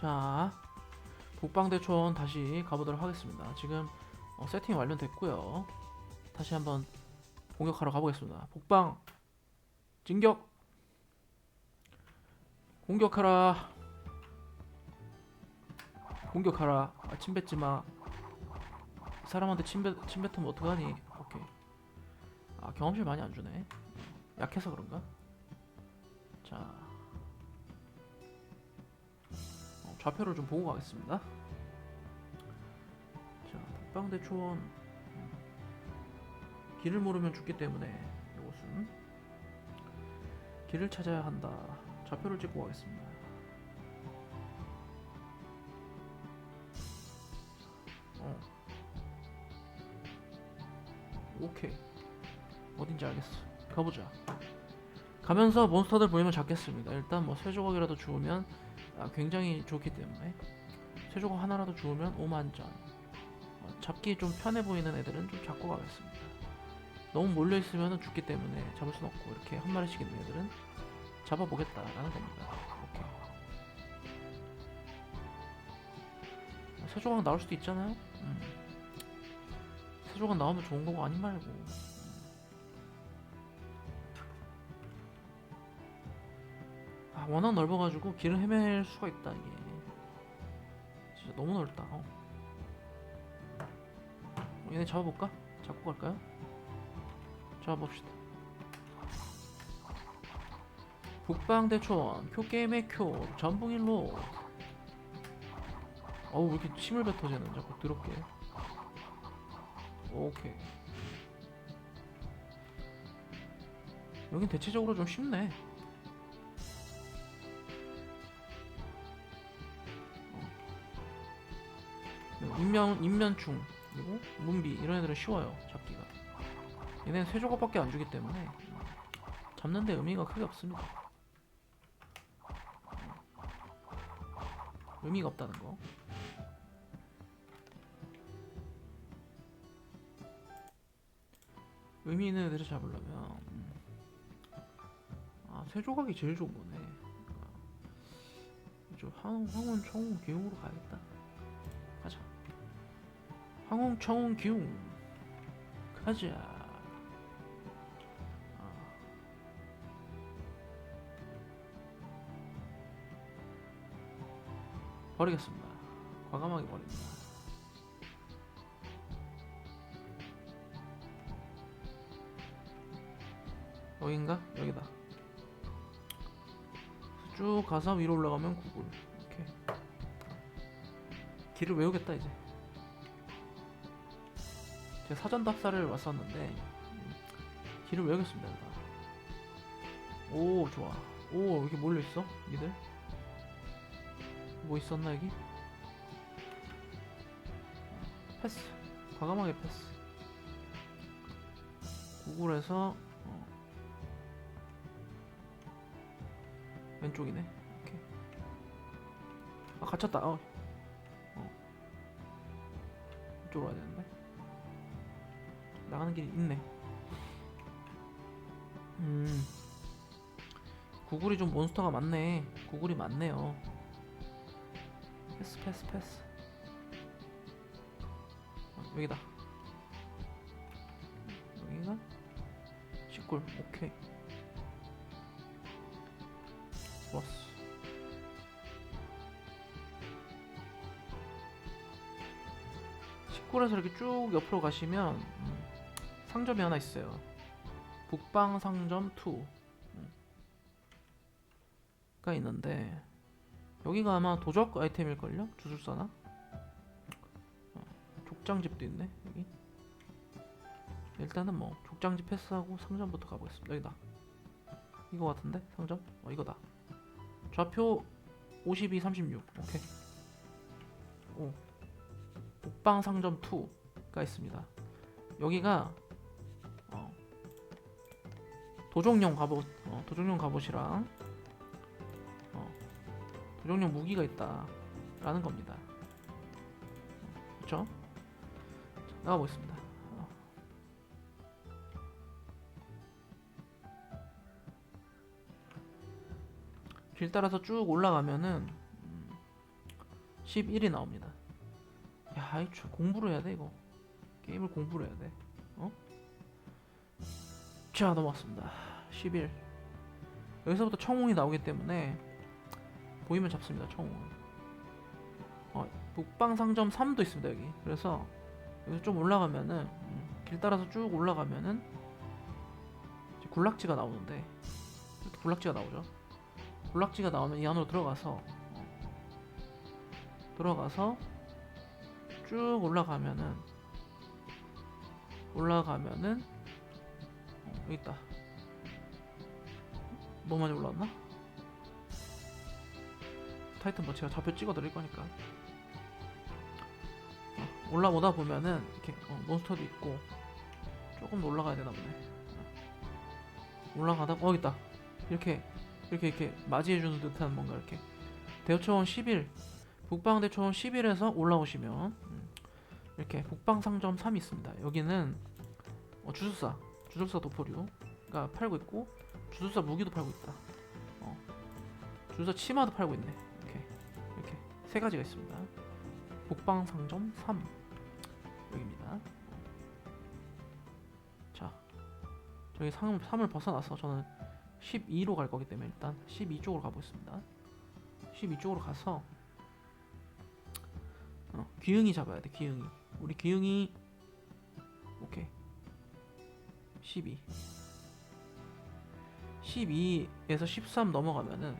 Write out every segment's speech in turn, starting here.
자, 북방대촌 다시 가보도록 하겠습니다. 지금 어, 세팅이 완료됐고요. 다시 한번 공격하러 가보겠습니다. 북방 진격! 공격하라! 공격하라! 아, 침 뱉지 마. 사람한테 침, 뱉, 침 뱉으면 어떡하니? 오케이. 아 경험치 많이 안 주네. 약해서 그런가? 자 좌표를 좀 보고 가겠습니다. 자 북방대촌 음, 길을 모르면 죽기 때문에 이곳은 길을 찾아야 한다. 좌표를 찍고 가겠습니다. 어. 오케이. 어딘지 알겠어. 가보자. 가면서 몬스터들 보이면 잡겠습니다. 일단 뭐 쇠조각이라도 주우면 아, 굉장히 좋기 때문에 쇠조각 하나라도 주우면 5만점. 어, 잡기 좀 편해 보이는 애들은 좀 잡고 가겠습니다. 너무 몰려있으면 죽기 때문에 잡을 순 없고 이렇게 한 마리씩 있는 애들은 잡아보겠다라는 겁니다. 어, 쇠조각 나올 수도 있잖아요. 음. 쇠조각 나오면 좋은 거고 아닌 말고 아 워낙 넓어가지고 길을 헤맬 수가 있다 이게 진짜 너무 넓다 어. 어, 얘네 잡아볼까? 잡고 갈까요? 잡아봅시다 북방대촌 쿄게임의 쿄 전붕일로 어우 왜 이렇게 침을 뱉어 쟤는 자꾸 더럽게 오케이 여긴 대체적으로 좀 쉽네 인면 인면충 그리고 문비 이런 애들은 쉬워요 잡기가. 얘네는 세 조각밖에 안 주기 때문에 잡는데 의미가 크게 없습니다. 의미가 없다는 거. 의미 있는 애들을 잡으려면 음. 아 쇠 조각이 제일 좋은 거네. 저 황, 황혼 청혼 기웅으로 가야겠다 황혼 청혼 기웅. 가자. 아. 버리겠습니다. 과감하게 버립니다. 여긴가? 여기다. 쭉 가서 위로 올라가면 구글. 이렇게. 길을 외우겠다 이제 제가 사전 답사를 왔었는데 음, 길을 외우겠습니다 일단 오 좋아 오 여기 몰려 있어 니들 뭐 있었나 여기 패스 과감하게 패스 구글에서 어. 왼쪽이네. 오케이. 아 갇혔다. 어. 어. 이쪽으로 와야 되는데. 나가는 길이 있네. 음. 구글이 좀 몬스터가 많네. 구글이 많네요. 패스 패스 패스. 어, 여기다. 여기가 식골. 오케이. 좋았어. 식골에서 이렇게 쭉 옆으로 가시면 음, 상점이 하나 있어요. 북방 상점 2. 음. 가 있는데 여기가 아마 도적 아이템일걸요? 주술사나? 어, 족장집도 있네 여기. 일단은 뭐 족장집 패스하고 상점부터 가보겠습니다. 여기다. 이거 같은데 상점? 어 이거다. 좌표 52, 36 오케이 오 북방 상점 2가 있습니다 여기가 어, 도종용 갑옷 어, 도종용 갑옷이랑 어, 도종용 무기가 있다 라는 겁니다 어, 그쵸 자, 나가보겠습니다 어. 길 따라서 쭉 올라가면은 음, 11이 나옵니다. 야, 이 주- 공부를 해야 돼 이거. 게임을 공부를 해야 돼. 어? 자, 넘어왔습니다. 11. 여기서부터 청홍이 나오기 때문에 보이면 잡습니다. 청홍. 어, 북방 상점 3도 있습니다 여기. 그래서 여기서 좀 올라가면은 음, 길 따라서 쭉 올라가면은 군락지가 나오는데 군락지가 나오죠. 군락지가 나오면 이 안으로 들어가서 어, 들어가서 쭉 올라가면은 올라가면은 어, 여기 있다. 너무 많이 올라왔나? 타이탄 뭐 제가 좌표 찍어 드릴 거니까 어, 올라오다 보면은 이렇게 어, 몬스터도 있고 조금 더 올라가야 되나 보네 어. 올라가다 어 여기 있다 이렇게 이렇게 이렇게 맞이해 주는 듯한 뭔가 이렇게 대초원 11 북방 대초원 11에서 올라오시면 음, 이렇게 북방 상점 3이 있습니다 여기는 어, 주술사 주술사 도포류가 팔고 있고 주술사 무기도 팔고 있다. 어. 주술사 치마도 팔고 있네. 이렇게. 이렇게 세 가지가 있습니다. 북방 상점 3 여기입니다. 자. 저기 상, 3을 벗어나서 저는 12로 갈 거기 때문에 일단 12쪽으로 가보겠습니다. 12쪽으로 가서 어, 귀응이 잡아야 돼 귀응이. 우리 귀응이 12 12에서 13 넘어가면은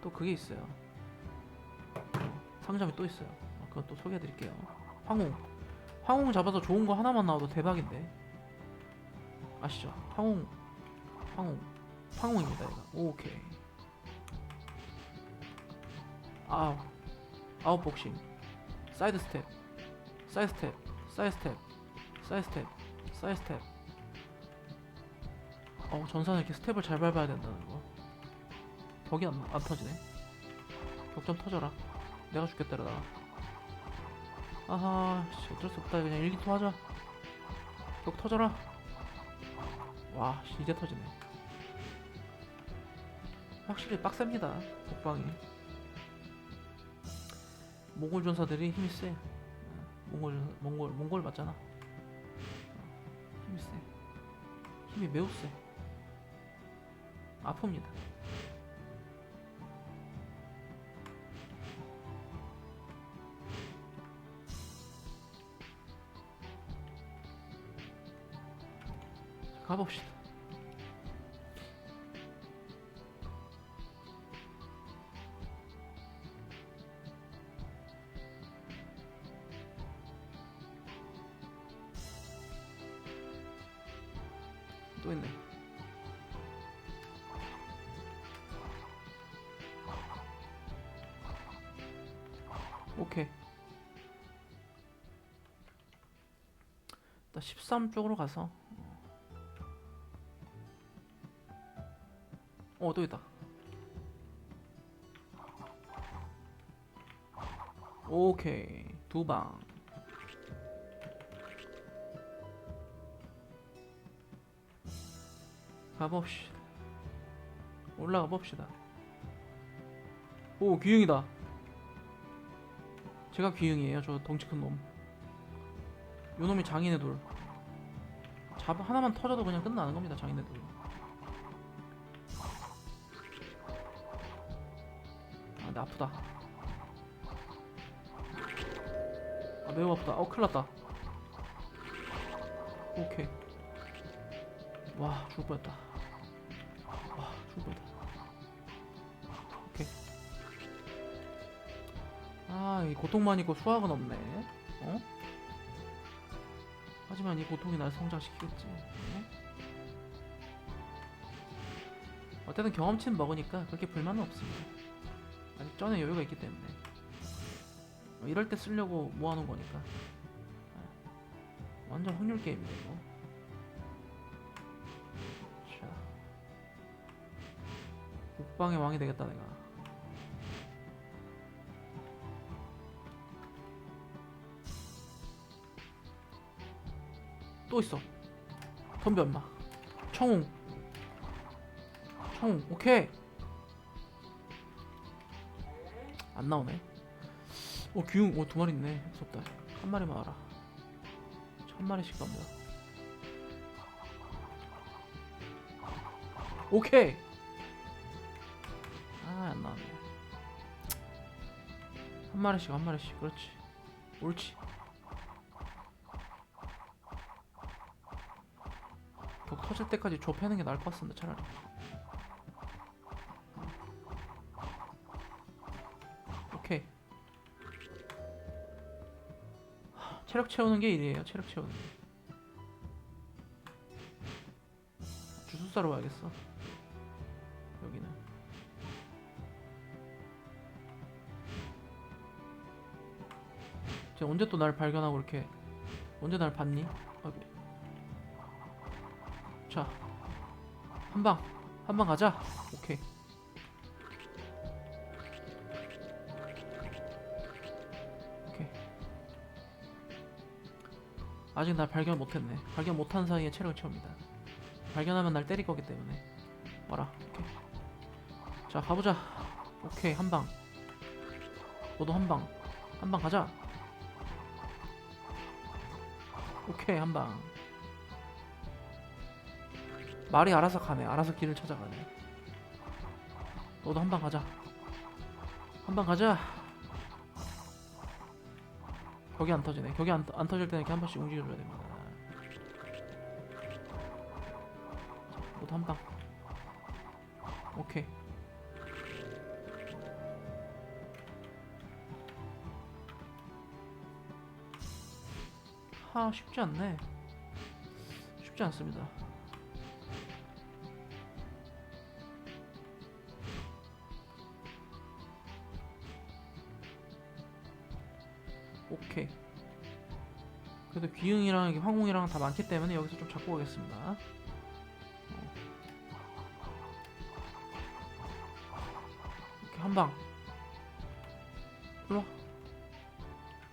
또 그게 있어요. 어, 상점이 또 있어요. 어, 그건 또 소개해 드릴게요. 황홍. 황홍 잡아서 좋은 거 하나만 나와도 대박인데. 아시죠? 황홍. 황홍. 황홍입니다 얘가. 오케이. 아우 아웃 복싱. 사이드 스텝. 사이드 스텝. 사이드 스텝. 사이드 스텝. 사이드 스텝 어 전사는 이렇게 스텝을 잘 밟아야 된다는 거. 벽이 안, 안 터지네. 벽좀 터져라. 내가 죽겠다 이러다가. 아하 씨, 어쩔 수 없다. 그냥 일기토 하자. 벽 터져라. 와 씨, 이제 터지네. 확실히 빡셉니다 북방이. 몽골 전사들이 힘이 세. 어, 몽골 전사- 몽골 몽골 맞잖아. 어, 힘이 세. 힘이 매우 세 아픕니다. 자, 가봅시다 13쪽으로 가서. 어 또 있다. 오케이. 두 방. 가봅시다. 올라가 봅시다. 오 귀형이다. 제가 귀형이에요 저 덩치 큰 놈. 요 놈이 장인의 돌 잡 하나만 터져도 그냥 끝나는 겁니다 장인의 돌 아, 나 아프다. 아, 매우 아프다. 어, 큰일 났다. 오케이. 와, 죽을 뻔했다. 와, 죽을 뻔했다. 오케이. 아, 이 고통만 있고 수학은 없네. 어? 하지만 이 고통이 날 성장시키겠지. 어? 어쨌든 경험치는 먹으니까 그렇게 불만은 없습니다. 아직 전에 여유가 있기 때문에 어, 이럴 때 쓰려고 모아놓은 거니까 아, 완전 확률 게임이네 이거 자 북방의 왕이 되겠다 내가 또 있어. 덤벼 엄마. 청웅. 청웅 오케이. 안 나오네. 어 규용 어두 마리 있네. 무섭다. 한 마리만 알아 천 마리씩 갑니다 오케이. 아안 나왔네. 한 마리씩 한 마리씩. 그렇지. 옳지 터질 때까지 조 패는 게 나을 것 같습니다 차라리. 오케이. 하, 체력 채우는 게 일이에요 체력 채우는 게. 주술사로 와야겠어 여기는. 쟤 언제 또 날 발견하고 이렇게 언제 날 봤니? 자, 한 방, 한 방 가자. 오케이. 오케이. 아직 날 발견 못했네. 발견 못한 사이에 체력을 채웁니다. 발견하면 날 때릴 거기 때문에. 와라. 오케이. 자, 가보자. 오케이, 한 방. 너도 한 방. 한방 가자. 오케이, 한 방. 말이 알아서 가네. 알아서 길을 찾아가네. 너도 한방 가자. 한방 가자. 격이 안 터지네. 격이 안, 안 터질 때는 이렇게 한 번씩 움직여줘야 됩니다. 자, 너도 한 방. 오케이. 하, 쉽지 않네. 쉽지 않습니다. 이게 황궁이랑 다 많기 때문에 여기서 좀 잡고 가겠습니다. 어. 이렇게 한 방. 일로 와.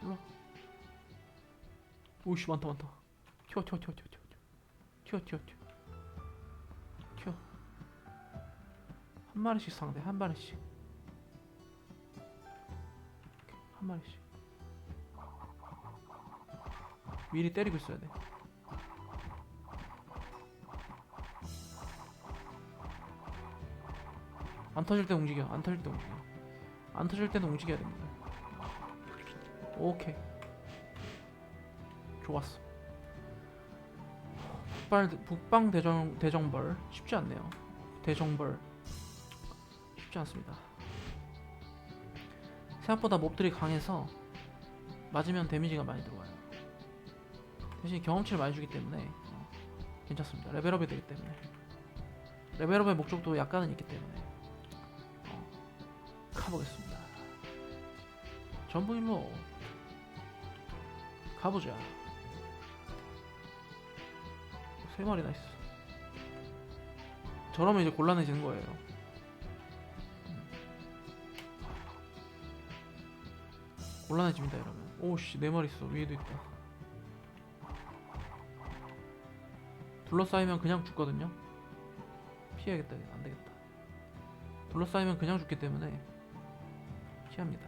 일로 와. 오씨 많다 많다. 튀어 튀어 튀어 튀어 튀어 튀어 튀어 튀어 튀어. 한 마리씩 상대 한 마리씩. 한 마리씩. 미리 때리고 있어야 돼. 안 터질 때 움직여. 안 터질 때 움직여. 안 터질 때는 움직여야 됩니다. 오케이. 좋았어. 북발 북방 대정 대정벌 쉽지 않네요. 대정벌 쉽지 않습니다. 생각보다 몹들이 강해서 맞으면 데미지가 많이 들어와요. 대신 경험치를 많이 주기 때문에 어, 괜찮습니다. 레벨업이 되기 때문에 레벨업의 목적도 약간은 있기 때문에 어, 가보겠습니다. 전부 일로 가보자. 세 마리나 있어. 저러면 이제 곤란해지는 거예요. 음. 곤란해집니다, 이러면. 오씨, 네 마리 있어. 위에도 있다. 둘러싸이면 그냥 죽거든요. 피해야겠다. 이거 안 되겠다. 둘러싸이면 그냥 죽기 때문에 피합니다.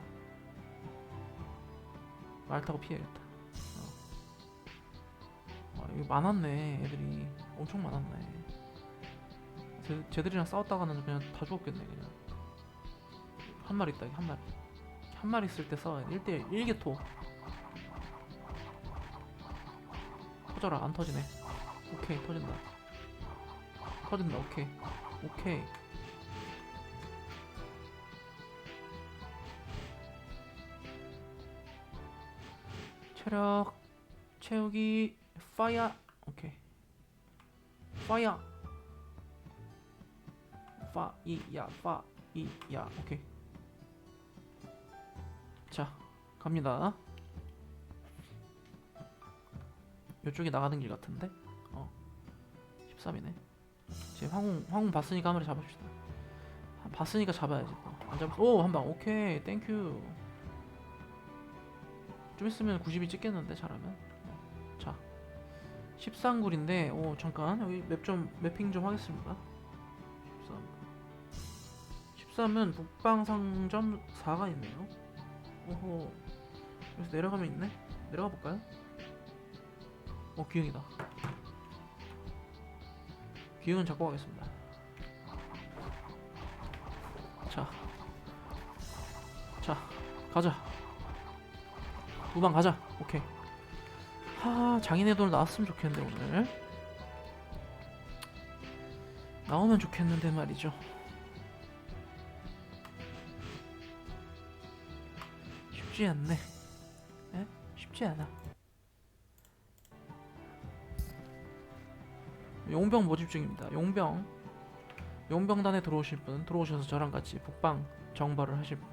말 타고 피해야겠다. 어. 아, 이거 많았네. 애들이 엄청 많았네. 쟤, 쟤들이랑 싸웠다가는 그냥 다 죽었겠네 그냥. 한 마리 있다. 한 마리. 한 마리 있을 때 싸워야 돼. 1대1 1개토. 터져라. 안 터지네. 오케이 터진다. 터진다 오케이. 오케이. 체력 채우기 파이어. 오케이. 파이어. 파이야 파이야 오케이. 자 갑니다. 이쪽에 나가는 길 같은데 13이네. 제 황웅 황웅 봤으니까 한 마리 잡읍시다. 아, 봤으니까 잡아야지. 또. 안 잡. 오한 방. 오케이. 땡큐. 좀 있으면 90이 찍겠는데 잘하면. 어, 자. 13굴인데 오 잠깐 여기 맵좀 매핑 좀 하겠습니다. 13. 13은 북방 상점 4가 있네요. 오호. 여기서 내려가면 있네? 내려가 볼까요? 어 기흥이다 기흥은 잡고 가겠습니다 자, 자, 가자. 무방 가자. 오케이. 하, 장인의 돌 나왔으면 좋겠는데 오늘. 나오면 좋겠는데 말이죠. 쉽지 않네. 에? 쉽지 않아. 용병 모집 중입니다. 용병. 용병단에 들어오실 분 들어오셔서 저랑 같이 북방 정벌을 하실 분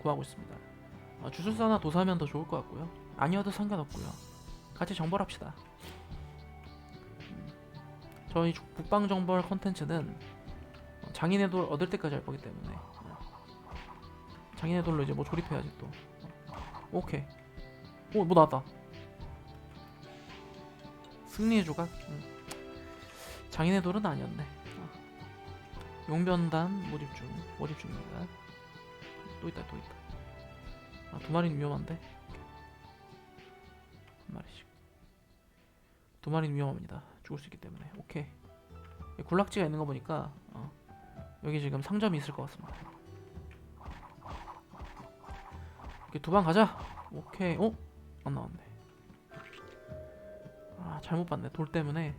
구하고 있습니다. 어, 주술사나 도사면 더 좋을 것 같고요. 아니어도 상관없고요. 같이 정벌합시다. 음, 저희 주- 북방 정벌 컨텐츠는 어, 장인의 돌 얻을 때까지 할 거기 때문에 어, 장인의 돌로 이제 뭐 조립해야지 또. 어, 오케이. 오, 뭐 나왔다. 승리의 조각. 음. 장인의 돌은 아니었네. 용변단 모집 중 모집 중입니다. 또 있다 또 있다. 아, 두 마리는 위험한데. 한 마리씩. 두 마리는 위험합니다. 죽을 수 있기 때문에. 오케이. 이 군락지가 있는 거 보니까 어, 여기 지금 상점이 있을 것 같습니다. 이렇게 두 방 가자. 오케이. 어? 안 나왔네. 아 잘못 봤네. 돌 때문에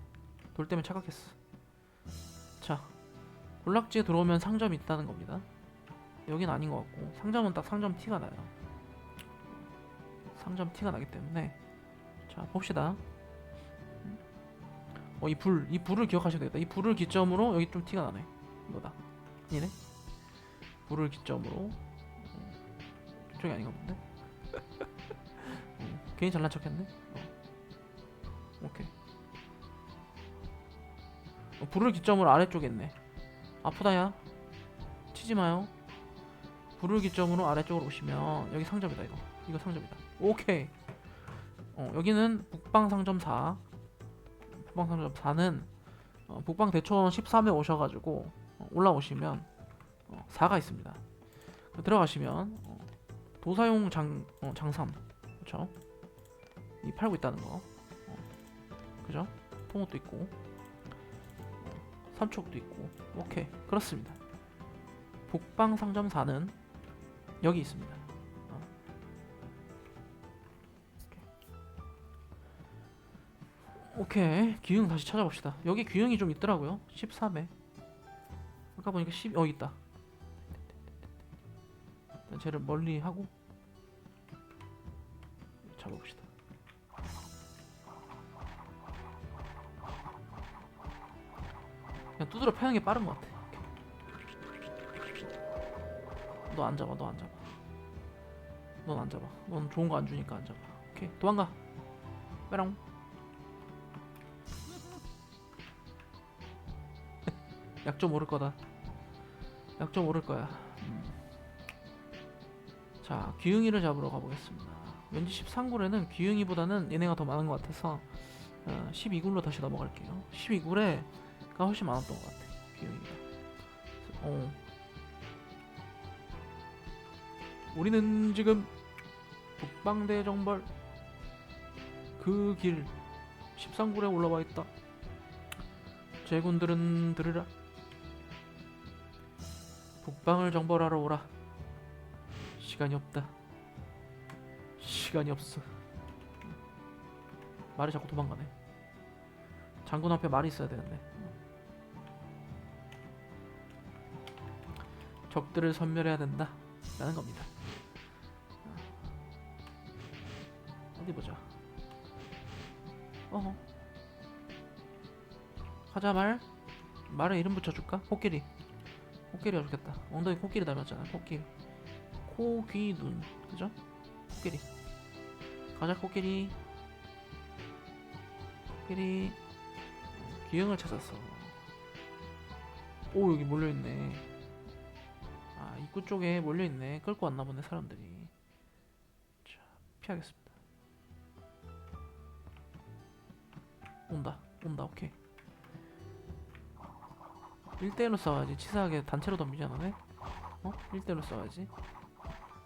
돌 때문에 착각했어. 자. 군락지에 들어오면 상점이 있다는 겁니다. 여긴 아닌 것 같고 상점은 딱 상점 티가 나요. 상점 티가 나기 때문에 자 봅시다. 어 이 불, 이 불을 기억하셔야 되겠다. 이 불을 기점으로 여기 좀 티가 나네. 이거다. 아니네. 불을 기점으로 어, 저쪽이 아닌가 본데. 어, 괜히 잘난 척했네. 어. 오케이. 어, 불을 기점으로 아래쪽에 있네. 아프다 야. 치지 마요. 불을 기점으로 아래쪽으로 오시면 여기 상점이다 이거. 이거 상점이다. 오케이. 어, 여기는 북방 상점 4 북방 상점 4는 어, 북방 대초원 13에 오셔가지고 어, 올라오시면 어, 4가 있습니다. 들어가시면 어, 도사용 장, 어, 장삼. 그쵸? 이 팔고 있다는 거. 어, 그죠? 통옷도 있고 삼촉도 있고. 오케이. 그렇습니다. 북방 상점 4는 여기 있습니다. 어. 오케이. 기흥 다시 찾아봅시다. 여기 기흥이 좀 있더라고요. 13회 아까 보니까 10... 어 있다. 쟤를 멀리 하고 두드려 패는 게 빠른 것 같아. 너 안 잡아, 너 안 잡아. 넌 안 잡아. 넌 좋은 거 안 주니까 안 잡아. 오케이, 도망가. 빼랑. 약 좀 오를 거다. 약 좀 오를 거야. 음. 자, 귀흥이를 잡으러 가보겠습니다. 왠지 13굴에는 귀흥이보다는 얘네가 더 많은 것 같아서 어, 12굴로 다시 넘어갈게요. 12굴에 가 훨씬 많았던 것 같아 비용이가. 어. 우리는 지금 북방대 정벌 그 길 13굴에 올라와 있다. 제군들은 들으라. 북방을 정벌하러 오라. 시간이 없다. 시간이 없어. 말이 자꾸 도망가네. 장군 앞에 말이 있어야 되는데 적들을 섬멸해야 된다. 라는 겁니다. 어디 보자. 어허. 가자 말. 말에 이름 붙여줄까? 코끼리. 코끼리가 좋겠다. 엉덩이 코끼리 닮았잖아 코끼리. 코, 귀, 눈. 그죠? 코끼리. 가자 코끼리. 코끼리. 기흥을 찾았어. 오 여기 몰려있네 아 입구 쪽에 몰려있네. 끌고 왔나 보네 사람들이. 자 피하겠습니다. 온다 온다 오케이. 1대1로 싸워야지. 치사하게 단체로 덤비지 않아네? 어? 1대1로 싸워야지.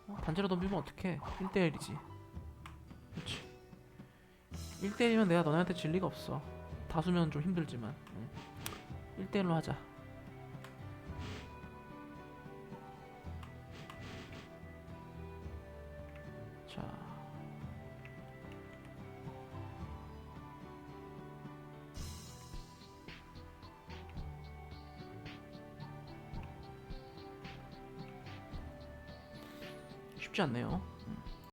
어? 단체로 덤비면 어떡해? 1대1이지. 1대1이면 내가 너네한테 질 리가 없어. 다수면 좀 힘들지만. 응. 1대1로 하자 자 않네요